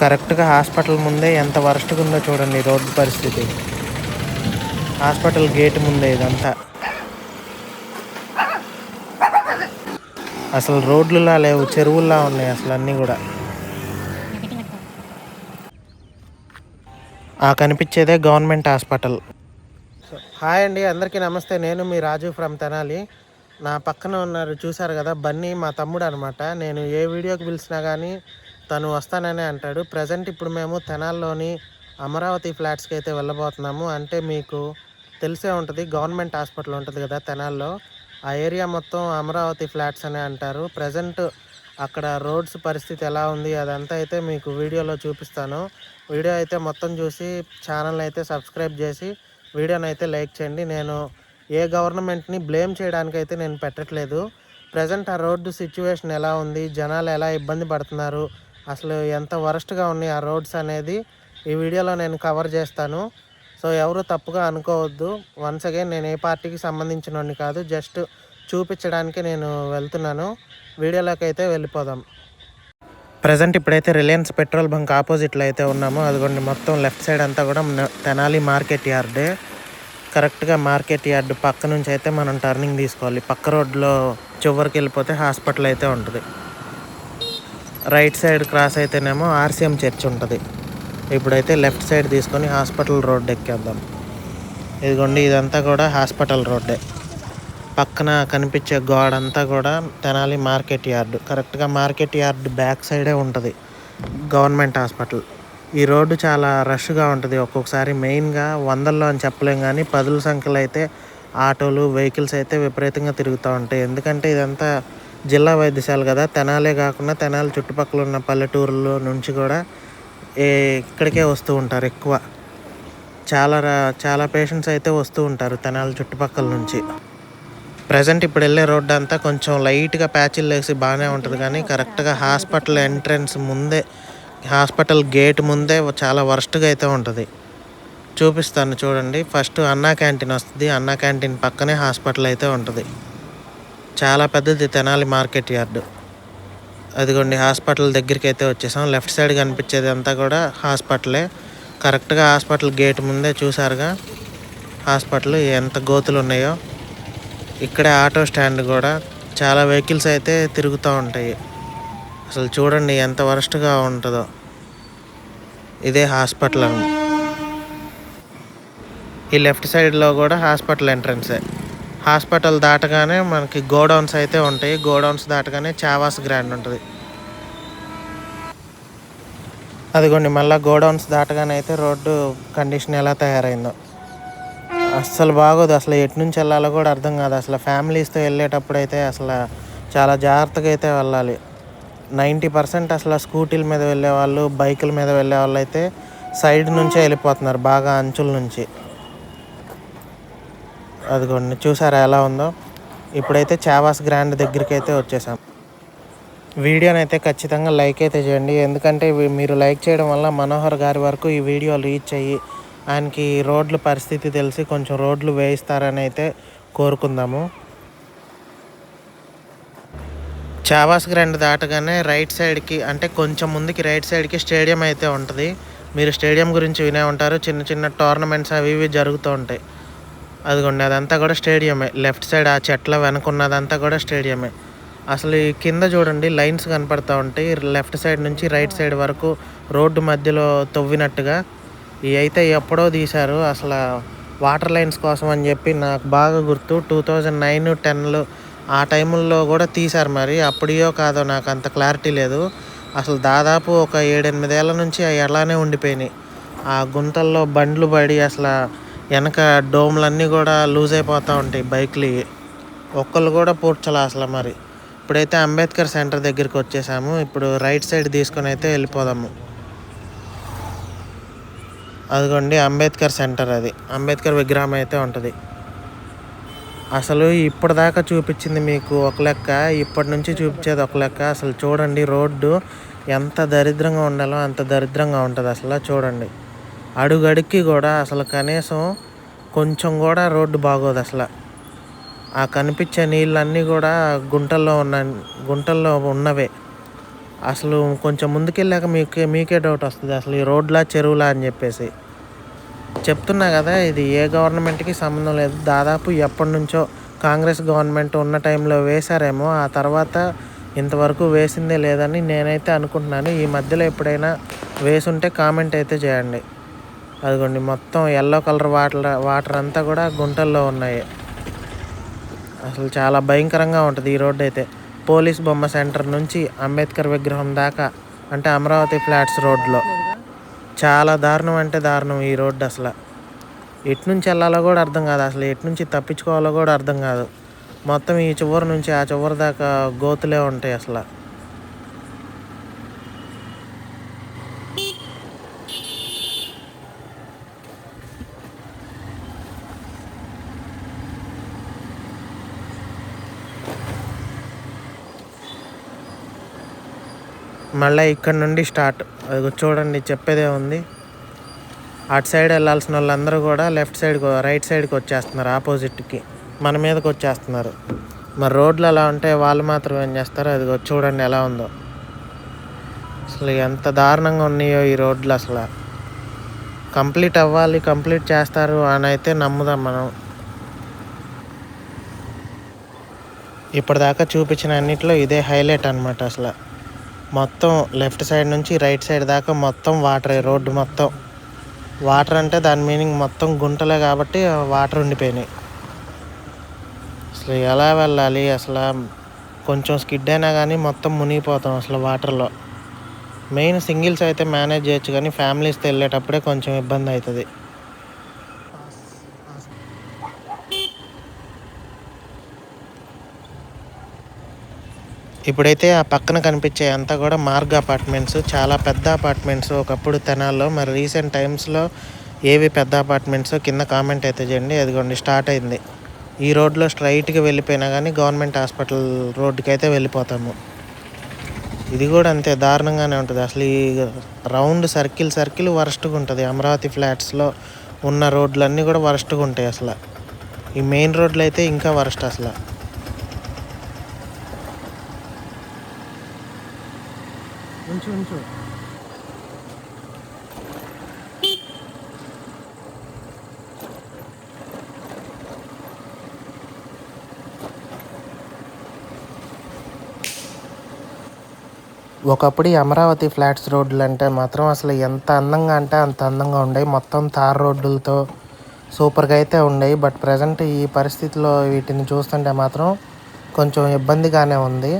కరెక్ట్గా హాస్పిటల్ ముందే ఎంత వరస్ట్గా ఉందో చూడండి రోడ్డు పరిస్థితి. హాస్పిటల్ గేట్ ముందే ఇదంతా. అసలు రోడ్లులా లేవు చెరువుల్లా ఉన్నాయి అసలు అన్నీ కూడా. ఆ కనిపించేదే గవర్నమెంట్ హాస్పిటల్. హాయ్ అండి అందరికీ నమస్తే. నేను మీ రాజు ఫ్రమ్ తెనాలి. నా పక్కన ఉన్నారు చూశారు కదా బన్నీ మా తమ్ముడు అనమాట నేను ఏ వీడియోకి పిలిచినా కానీ తను వస్తాననే అంటాడు. ప్రజెంట్ ఇప్పుడు మేము తెనాల్లోని అమరావతి ఫ్లాట్స్కి అయితే వెళ్ళబోతున్నాము. అంటే మీకు తెలిసే ఉంటుంది గవర్నమెంట్ హాస్పిటల్ ఉంటుంది కదా తెనాల్లో. ఆ ఏరియా మొత్తం అమరావతి ఫ్లాట్స్ అనే అంటారు. ప్రజెంట్ అక్కడ రోడ్స్ పరిస్థితి ఎలా ఉంది అదంతా అయితే మీకు వీడియోలో చూపిస్తాను. వీడియో అయితే మొత్తం చూసి ఛానల్ అయితే సబ్స్క్రైబ్ చేసి వీడియోని అయితే లైక్ చేయండి. నేను ఏ గవర్నమెంట్ని బ్లేమ్ చేయడానికి అయితే నేను పెట్టట్లేదు. ప్రజెంట్ ఆ రోడ్డు సిచ్యువేషన్ ఎలా ఉంది జనాలు ఎలా ఇబ్బంది పడుతున్నారు అసలు ఎంత వరస్ట్గా ఉన్నాయి ఆ రోడ్స్ అనేది ఈ వీడియోలో నేను కవర్ చేస్తాను. సో ఎవరు తప్పుగా అనుకోవద్దు. వన్స్ అగైన్ నేను ఏ పార్టీకి సంబంధించిన కాదు జస్ట్ చూపించడానికి నేను వెళ్తున్నాను. వీడియోలోకి అయితే వెళ్ళిపోదాం. ప్రజెంట్ ఇప్పుడైతే రిలయన్స్ పెట్రోల్ బంక్ ఆపోజిట్లో అయితే ఉన్నాము. అదిగోండి మొత్తం లెఫ్ట్ సైడ్ అంతా కూడా తెనాలి మార్కెట్ యార్డే. కరెక్ట్గా మార్కెట్ యార్డ్ పక్క నుంచి అయితే మనం టర్నింగ్ తీసుకోవాలి. పక్క రోడ్లో చివరికి వెళ్ళిపోతే హాస్పిటల్ అయితే ఉంటుంది. రైట్ సైడ్ క్రాస్ అయితేనేమో ఆర్సీఎం చర్చ్ ఉంటుంది. ఇప్పుడైతే లెఫ్ట్ సైడ్ తీసుకొని హాస్పిటల్ రోడ్ ఎక్కేద్దాం. ఇదిగోండి ఇదంతా కూడా హాస్పిటల్ రోడ్డే. పక్కన కనిపించే గోడ అంతా కూడా తెనాలి మార్కెట్ యార్డ్. కరెక్ట్గా మార్కెట్ యార్డ్ బ్యాక్ సైడే ఉంటుంది గవర్నమెంట్ హాస్పిటల్. ఈ రోడ్డు చాలా రష్గా ఉంటుంది. ఒక్కొక్కసారి మెయిన్గా వందల్లో అని చెప్పలేం కానీ పదుల సంఖ్యలో అయితే ఆటోలు వెహికల్స్ అయితే విపరీతంగా తిరుగుతూ ఉంటాయి. ఎందుకంటే ఇదంతా జిల్లా వైద్యశాల కదా తెనాలే కాకుండా తెనాలి చుట్టుపక్కల ఉన్న పల్లెటూరులో నుంచి కూడా ఏ ఇక్కడికే వస్తూ ఉంటారు ఎక్కువ. చాలా రా- చాలా పేషెంట్స్ అయితే వస్తూ ఉంటారు తెనాలి చుట్టుపక్కల నుంచి. ప్రజెంట్ ఇప్పుడు వెళ్ళే రోడ్డు అంతా కొంచెం లైట్గా ప్యాచిల్ వేసి బాగానే ఉంటుంది కానీ కరెక్ట్గా హాస్పిటల్ ఎంట్రన్స్ ముందే హాస్పిటల్ గేట్ ముందే చాలా వరస్ట్గా అయితే ఉంటుంది. చూపిస్తాను చూడండి. ఫస్ట్ అన్నా క్యాంటీన్ వస్తుంది అన్నా క్యాంటీన్ పక్కనే హాస్పిటల్ అయితే ఉంటుంది. చాలా పెద్దది తెనాలి మార్కెట్ యార్డు. అదిగోండి హాస్పిటల్ దగ్గరికి అయితే వచ్చేసాం. లెఫ్ట్ సైడ్ కనిపించేది అంతా కూడా హాస్పిటలే. కరెక్ట్గా హాస్పిటల్ గేట్ ముందే చూసారుగా హాస్పిటల్ ఎంత గోతులు ఉన్నాయో. ఇక్కడే ఆటో స్టాండ్ కూడా. చాలా వెహికల్స్ అయితే తిరుగుతూ ఉంటాయి. అసలు చూడండి ఎంత వరస్ట్గా ఉంటుందో. ఇదే హాస్పిటల్ అని. ఈ లెఫ్ట్ సైడ్లో కూడా హాస్పిటల్ ఎంట్రన్సే. హాస్పిటల్ దాటగానే మనకి గోడౌన్స్ అయితే ఉంటాయి. గోడౌన్స్ దాటగానే చావాస్ గ్రాండ్ ఉంటుంది. అదిగోండి మళ్ళీ గోడౌన్స్ దాటగానే అయితే రోడ్డు కండిషన్ ఎలా తయారైందో. అస్సలు బాగోదు. అసలు ఎటు నుంచి వెళ్ళాలో కూడా అర్థం కాదు. అసలు ఫ్యామిలీస్తో వెళ్ళేటప్పుడు అయితే అసలు చాలా జాగ్రత్తగా అయితే వెళ్ళాలి. నైంటీ పర్సెంట్ అసలు స్కూటీల మీద వెళ్ళే వాళ్ళు బైకుల మీద వెళ్ళే వాళ్ళు అయితే సైడ్ నుంచే వెళ్ళిపోతున్నారు. బాగా అంచుల నుంచి. అదిగోండి చూసారా ఎలా ఉందో? ఇప్పుడైతే చావాస్ గ్రాండ్ దగ్గరికి అయితే వచ్చేసాం. వీడియోని అయితే ఖచ్చితంగా లైక్ అయితే చేయండి. ఎందుకంటే మీరు లైక్ చేయడం వల్ల మనోహర్ గారి వరకు ఈ వీడియో రీచ్ అయ్యి ఆయనకి రోడ్ల పరిస్థితి తెలిసి కొంచెం రోడ్లు వేయిస్తారని అయితే కోరుకుందాము. చావాస్ గ్రాండ్ దాటగానే రైట్ సైడ్కి అంటే కొంచెం ముందుకి రైట్ సైడ్కి స్టేడియం అయితే ఉంటుంది. మీరు స్టేడియం గురించి వినే ఉంటారు. చిన్న చిన్న టోర్నమెంట్స్ అవి ఇవి జరుగుతూ ఉంటాయి. అదిగోండి అదంతా కూడా స్టేడియమే. లెఫ్ట్ సైడ్ ఆ చెట్ల వెనకున్నదంతా కూడా స్టేడియమే. అసలు ఈ కింద చూడండి లైన్స్ కనపడతా ఉంటాయి. లెఫ్ట్ సైడ్ నుంచి రైట్ సైడ్ వరకు రోడ్డు మధ్యలో తవ్వినట్టుగా. ఇవి అయితే ఎప్పుడో తీశారు. అసలు వాటర్ లైన్స్ కోసం అని చెప్పి నాకు బాగా గుర్తు. టూ థౌజండ్ నైన్ టెన్లు ఆ టైముల్లో కూడా తీశారు మరి. అప్పుడియో కాదో నాకు అంత క్లారిటీ లేదు. అసలు దాదాపు ఒక ఏడెనిమిదేళ్ళ నుంచి అవి అలానే ఉండిపోయినాయి. ఆ గుంతల్లో బండ్లు పడి అసలు వెనక డోమ్లన్నీ కూడా లూజ్ అయిపోతూ ఉంటాయి బైక్లు. ఒక్కళ్ళు కూడా పూడ్చాలి అసలు మరి. ఇప్పుడైతే అంబేద్కర్ సెంటర్ దగ్గరికి వచ్చేసాము. ఇప్పుడు రైట్ సైడ్ తీసుకొని అయితే వెళ్ళిపోదాము. అదిగోండి అంబేద్కర్ సెంటర్ అది. అంబేద్కర్ విగ్రహం అయితే ఉంటుంది. అసలు ఇప్పటిదాకా చూపించింది మీకు ఒక లెక్క ఇప్పటి నుంచి చూపించేది ఒక లెక్క. అసలు చూడండి రోడ్డు ఎంత దరిద్రంగా ఉండాలో అంత దరిద్రంగా ఉంటుంది అసలు. చూడండి. అడుగడుక్కి కూడా అసలు కనీసం కొంచెం కూడా రోడ్డు బాగోదు అసలు. ఆ కనిపించే నీళ్ళన్నీ కూడా గుంటల్లో ఉన్న గుంటల్లో ఉన్నవే. అసలు కొంచెం ముందుకెళ్ళాక మీకే మీకే డౌట్ వస్తుంది అసలు ఈ రోడ్లా చెరువులా అని చెప్పేసి. చెప్తున్నా కదా ఇది ఏ గవర్నమెంట్కి సంబంధం లేదు. దాదాపు ఎప్పటి నుంచో కాంగ్రెస్ గవర్నమెంట్ ఉన్న టైంలో వేశారేమో ఆ తర్వాత ఇంతవరకు వేసిందే లేదని నేనైతే అనుకుంటున్నాను. ఈ మధ్యలో ఎప్పుడైనా వేసుంటే కామెంట్ అయితే చేయండి. అదిగోండి మొత్తం ఎల్లో కలర్ వాటర్ వాటర్ అంతా కూడా గుంటల్లో ఉన్నాయి. అసలు చాలా భయంకరంగా ఉంటుంది ఈ రోడ్డు అయితే. పోలీస్ బొమ్మ సెంటర్ నుంచి అంబేద్కర్ విగ్రహం దాకా అంటే అమరావతి ఫ్లాట్స్ రోడ్లో చాలా దారుణం అంటే దారుణం ఈ రోడ్డు అసలు. ఎటు నుంచి వెళ్ళాలో కూడా అర్థం కాదు అసలు ఎటు నుంచి తప్పించుకోవాలో కూడా అర్థం కాదు. మొత్తం ఈ చివరి నుంచి ఆ చివరి దాకా గోతులే ఉంటాయి అసలు. మళ్ళీ ఇక్కడ నుండి స్టార్ట్. అది చూడండి చెప్పేదే ఉంది. అటు సైడ్ వెళ్ళాల్సిన వాళ్ళందరూ కూడా లెఫ్ట్ సైడ్ రైట్ సైడ్కి వచ్చేస్తున్నారు ఆపోజిట్కి. మన మీదకి వచ్చేస్తున్నారు. మరి రోడ్లు అలా ఉంటే వాళ్ళు మాత్రం ఏం చేస్తారు? అది చూడండి ఎలా ఉందో. అసలు ఎంత దారుణంగా ఉన్నాయో ఈ రోడ్లు అసలు. కంప్లీట్ అవ్వాలి కంప్లీట్ చేస్తారు అని అయితే నమ్ముదాం మనం. ఇప్పటిదాకా చూపించిన అన్నిట్లో ఇదే హైలైట్ అనమాట అసలు. మొత్తం లెఫ్ట్ సైడ్ నుంచి రైట్ సైడ్ దాకా మొత్తం వాటరే రోడ్డు మొత్తం. వాటర్ అంటే దాని మీనింగ్ మొత్తం గుంటలే కాబట్టి వాటర్ ఉండిపోయినాయి. అసలు ఎలా వెళ్ళాలి? అసలు కొంచెం స్కిడ్ అయినా కానీ మొత్తం మునిగిపోతాం అసలు వాటర్లో. మెయిన్ సింగిల్స్ అయితే మేనేజ్ చేయొచ్చు కానీ ఫ్యామిలీస్తో వెళ్ళేటప్పుడే కొంచెం ఇబ్బంది అవుతుంది. ఇప్పుడైతే ఆ పక్కన కనిపించే అంతా కూడా మార్గ్ అపార్ట్మెంట్స్ చాలా పెద్ద అపార్ట్మెంట్స్ ఒకప్పుడు తెనాల్లో మరి రీసెంట్ టైమ్స్లో ఏవి పెద్ద అపార్ట్మెంట్స్ కింద కామెంట్ అయితే చేయండి. అదిగోండి స్టార్ట్ అయింది. ఈ రోడ్లో స్ట్రైట్గా వెళ్ళిపోయినా కానీ గవర్నమెంట్ హాస్పిటల్ రోడ్డుకి అయితే వెళ్ళిపోతాము. ఇది కూడా అంతే దారుణంగానే ఉంటుంది. అసలు ఈ రౌండ్ సర్కిల్ సర్కిల్ వరస్ట్గా ఉంటుంది. అమరావతి ఫ్లాట్స్లో ఉన్న రోడ్లన్నీ కూడా వరస్ట్గా ఉంటాయి అసలు. ఈ మెయిన్ రోడ్లు అయితే ఇంకా వరస్ట్ అసలు. ఉంచు ఉంచు ఒకప్పుడు ఈ అమరావతి ఫ్లాట్స్ రోడ్లు అంటే మాత్రం అసలు ఎంత అందంగా అంటే అంత అందంగా ఉండేవి. మొత్తం తార్ రోడ్లతో సూపర్గా అయితే ఉండేవి. బట్ ప్రజెంట్ ఈ పరిస్థితిలో వీటిని చూస్తుంటే మాత్రం కొంచెం ఇబ్బందిగానే ఉంది.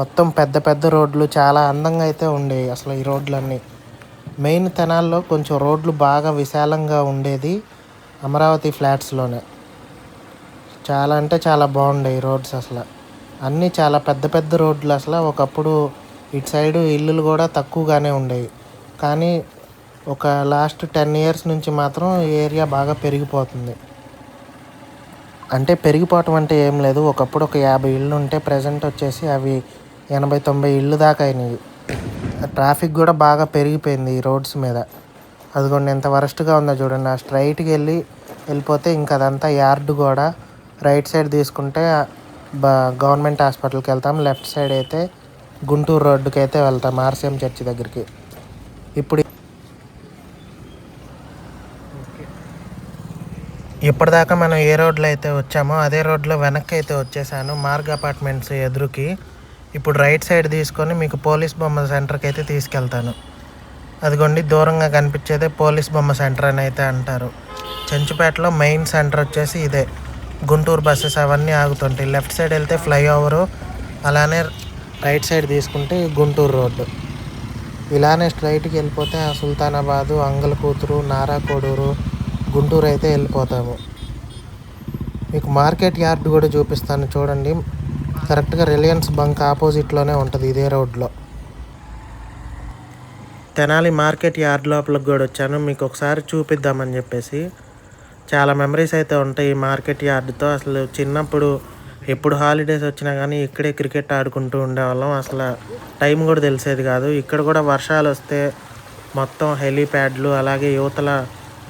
మొత్తం పెద్ద పెద్ద రోడ్లు చాలా అందంగా అయితే ఉండేవి అసలు ఈ రోడ్లన్నీ. మెయిన్ తెనాల్లో కొంచెం రోడ్లు బాగా విశాలంగా ఉండేది అమరావతి ఫ్లాట్స్లోనే. చాలా అంటే చాలా బాగుండేవి రోడ్స్ అసలు. అన్నీ చాలా పెద్ద పెద్ద రోడ్లు అసలు. ఒకప్పుడు ఇటు సైడు ఇల్లులు కూడా తక్కువగానే ఉండేవి. కానీ ఒక లాస్ట్ టెన్ ఇయర్స్ నుంచి మాత్రం ఏరియా బాగా పెరిగిపోతుంది. అంటే పెరిగిపోవటం అంటే ఏం లేదు. ఒకప్పుడు ఒక యాభై ఇళ్ళు ఉంటే ప్రజెంట్ వచ్చేసి అవి ఎనభై తొంభై ఇళ్ళు దాకా అయినాయి. ట్రాఫిక్ కూడా బాగా పెరిగిపోయింది ఈ రోడ్స్ మీద. అదిగోండి ఎంత వరస్ట్గా ఉందో చూడండి. ఆ స్ట్రైట్కి వెళ్ళి వెళ్ళిపోతే ఇంకా అదంతా యార్డ్ కూడా రైట్ సైడ్ తీసుకుంటే గవర్నమెంట్ హాస్పిటల్కి వెళ్తాం. లెఫ్ట్ సైడ్ అయితే గుంటూరు రోడ్డుకి అయితే వెళ్తాం ఆర్సీఎం చర్చి దగ్గరికి. ఇప్పుడు ఇప్పటిదాకా మనం ఏ రోడ్లో అయితే వచ్చామో అదే రోడ్లో వెనక్కి అయితే వచ్చేసాను. మార్గ్ అపార్ట్మెంట్స్ ఎదురుకి. ఇప్పుడు రైట్ సైడ్ తీసుకొని మీకు పోలీస్ బొమ్మ సెంటర్కి అయితే తీసుకెళ్తాను. అదిగోండి దూరంగా కనిపించేదే పోలీస్ బొమ్మ సెంటర్ అని అయితే అంటారు. చెంచుపేటలో మెయిన్ సెంటర్ వచ్చేసి ఇదే. గుంటూరు బస్సెస్ అవన్నీ ఆగుతుంటాయి. లెఫ్ట్ సైడ్ వెళ్తే ఫ్లైఓవరు అలానే రైట్ సైడ్ తీసుకుంటే గుంటూరు రోడ్డు. ఇలానే స్ట్రైట్కి వెళ్ళిపోతే ఆ సుల్తానాబాదు అంగల కూతురు నారా కోడూరు గుంటూరు అయితే వెళ్ళిపోతాము. మీకు మార్కెట్ యార్డ్ కూడా చూపిస్తాను. చూడండి కరెక్ట్గా రిలయన్స్ బంక్ ఆపోజిట్లోనే ఉంటుంది ఇదే రోడ్లో. తెనాలి మార్కెట్ యార్డ్ లోపలికి కూడా వచ్చాను. మీకు ఒకసారి చూపిద్దామని చెప్పేసి. చాలా మెమరీస్ అయితే ఉంటాయి ఈ మార్కెట్ యార్డ్తో. అసలు చిన్నప్పుడు ఎప్పుడు హాలిడేస్ వచ్చినా కానీ ఇక్కడే క్రికెట్ ఆడుకుంటూ ఉండేవాళ్ళం. అసలు టైం కూడా తెలిసేది కాదు. ఇక్కడ కూడా వర్షాలు వస్తే మొత్తం హెలీప్యాడ్లు అలాగే యువతల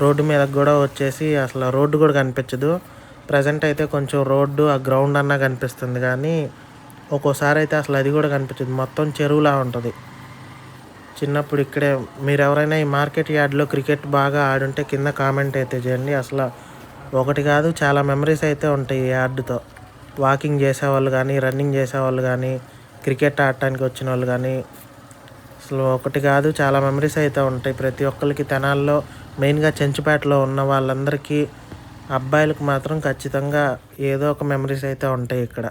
రోడ్డు మీద కూడా వచ్చేసి అసలు రోడ్డు కూడా కనిపించదు. ప్రజెంట్ అయితే కొంచెం రోడ్డు ఆ గ్రౌండ్ అన్నా కనిపిస్తుంది కానీ ఒక్కోసారి అయితే అసలు అది కూడా కనిపించదు. మొత్తం చెరువులా ఉంటుంది. చిన్నప్పుడు ఇక్కడే మీరు ఎవరైనా ఈ మార్కెట్ యార్డ్లో క్రికెట్ బాగా ఆడుంటే కింద కామెంట్ అయితే చేయండి. అసలు ఒకటి కాదు చాలా మెమరీస్ అయితే ఉంటాయి ఈ యార్డుతో. వాకింగ్ చేసేవాళ్ళు కానీ రన్నింగ్ చేసేవాళ్ళు కానీ క్రికెట్ ఆడటానికి వచ్చిన వాళ్ళు కానీ అసలు ఒకటి కాదు చాలా మెమరీస్ అయితే ఉంటాయి. ప్రతి ఒక్కరికి తెనాల్లో మెయిన్గా చెంచుపేటలో ఉన్న వాళ్ళందరికీ అబ్బాయిలకు మాత్రం ఖచ్చితంగా ఏదో ఒక మెమరీస్ అయితే ఉంటాయి ఇక్కడ.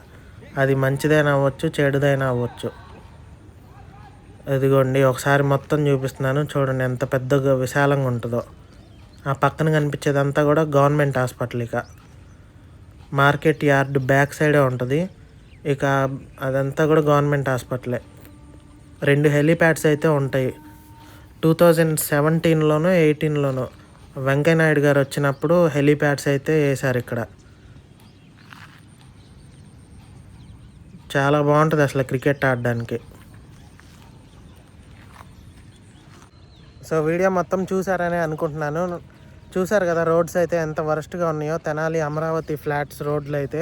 అది మంచిదైనా అవ్వచ్చు చెడుదైనా అవ్వచ్చు. ఇదిగోండి ఒకసారి మొత్తం చూపిస్తున్నాను. చూడండి ఎంత పెద్దగా విశాలంగా ఉంటుందో. ఆ పక్కన కనిపించేదంతా కూడా గవర్నమెంట్ హాస్పిటల్ ఇక. మార్కెట్ యార్డ్ బ్యాక్ సైడే ఉంటుంది. ఇక అదంతా కూడా గవర్నమెంట్ హాస్పిటలే. రెండు హెలీప్యాడ్స్ అయితే ఉంటాయి. టూ థౌజండ్ సెవెంటీన్లోనూ ఎయిటీన్లోనూ వెంకయ్యనాయుడు గారు వచ్చినప్పుడు హెలీప్యాడ్స్ అయితే వేశారు ఇక్కడ. చాలా బాగుంటుంది అసలు క్రికెట్ ఆడడానికి. సో వీడియో మొత్తం చూసారని అనుకుంటున్నాను. చూసారు కదా రోడ్స్ అయితే ఎంత వరస్ట్గా ఉన్నాయో. తెనాలి అమరావతి ఫ్లాట్స్ రోడ్లు అయితే.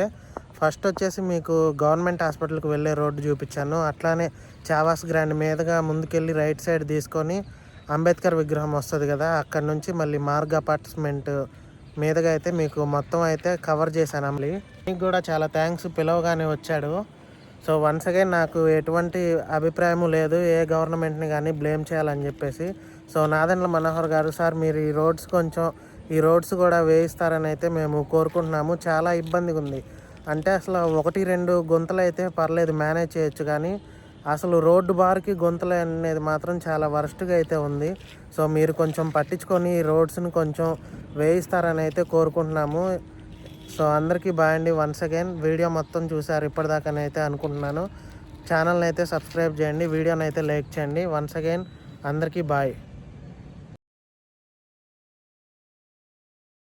ఫస్ట్ వచ్చేసి మీకు గవర్నమెంట్ హాస్పిటల్కి వెళ్ళే రోడ్డు చూపించాను. అట్లానే చావాస్ గ్రాండ్ మీదుగా ముందుకెళ్ళి రైట్ సైడ్ తీసుకొని అంబేద్కర్ విగ్రహం వస్తుంది కదా అక్కడ నుంచి మళ్ళీ మార్గ్ అపార్ట్మెంట్ మీదుగా అయితే మీకు మొత్తం అయితే కవర్ చేశాను అమలి మీకు కూడా చాలా థ్యాంక్స్ పిలవగానే వచ్చాడు. సో వన్స్ అగైన్ నాకు ఎటువంటి అభిప్రాయం లేదు ఏ గవర్నమెంట్ని కానీ బ్లేమ్ చేయాలని చెప్పేసి. సో నాదెండ్ల మనోహర్ గారు సార్ మీరు ఈ రోడ్స్ కొంచెం ఈ రోడ్స్ కూడా వేయిస్తారని అయితే మేము కోరుకుంటున్నాము. చాలా ఇబ్బందిగా ఉంది అంటే అసలు ఒకటి రెండు గుంతలు అయితే పర్లేదు మేనేజ్ చేయొచ్చు కానీ అసలు రోడ్డు బార్కి గొంతులు అనేది మాత్రం చాలా వరస్ట్గా అయితే ఉంది. సో మీరు కొంచెం పట్టించుకొని ఈ రోడ్స్ని కొంచెం వేయిస్తారని అయితే కోరుకుంటున్నాము. సో అందరికీ బాయ్ అండి. వన్స్ అగైన్ వీడియో మొత్తం చూసారు ఇప్పటిదాకానైతే అనుకుంటున్నాను. ఛానల్ని అయితే సబ్స్క్రైబ్ చేయండి. వీడియోని అయితే లైక్ చేయండి. వన్స్ అగైన్ అందరికీ బాయ్